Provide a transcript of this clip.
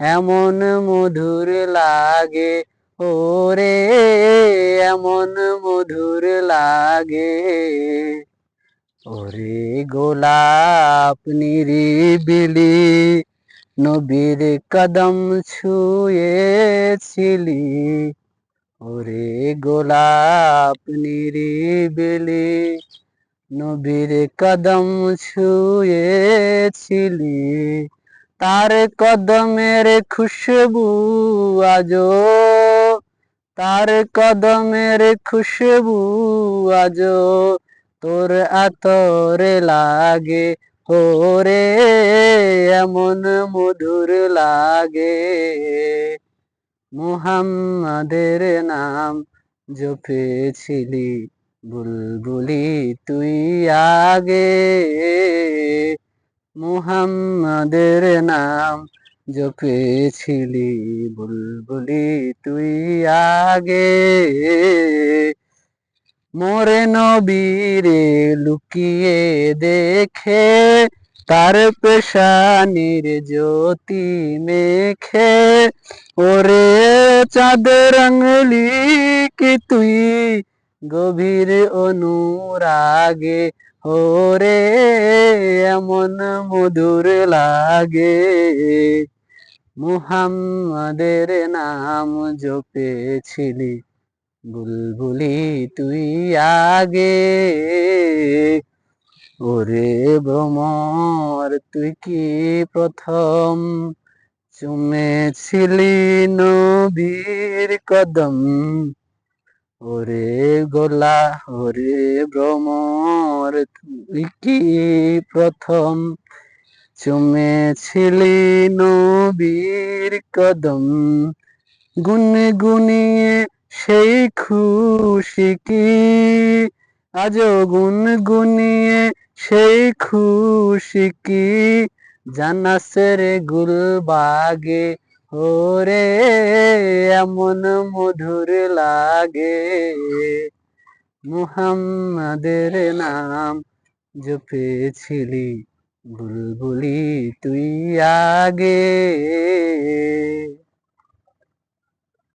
এমন মধুর লাগে, ওরে, এমন মধুর লাগে। ওরে গোলাপ নিরিবিলি, নবীর কদম ছুঁয়েছিলি। ওরে গোলাপ নিরিবিলি, নবীর কদম ছুঁয়েছিলি। তার কদমের খুশবু আজো তার কদমের খুশবু আজো তোর আতরে লাগে। ওরে এমন মধুর লাগে। মুহাম্মাদের নাম জপেছিলি বুলবুলি তুই আগে। মুহাম্মাদের নাম জপেছিলি বুলবুলি তুই আগে। মোরে নবীরে লুকিয়ে দেখে, তার পেশানির জ্যোতি মেখে, ওরে চাঁদের আঙলি কি তুই? গভীর অনুরাগে ওরে, এমন মধুর লাগে। মুহাম্মাদের নাম জপেছিলি, বুলবুলি তুই আগে। ওরে ভ্রমর তুই কি প্রথম চুমেছিলি নবীর কদম? ওরে গোলা, ওরে ভ্রমর তুই কি প্রথম? চুমেছিলি নবীর কদম গুনগুনিয়ে সেই খুশি কি? আজও গুনগুনিয়ে সেই খুশি কি? জানাসের গুলবাগে ওরে এমন মধুর লাগে। মুহাম্মাদের নাম জপেছিলি বুলবুলি তুই আগে।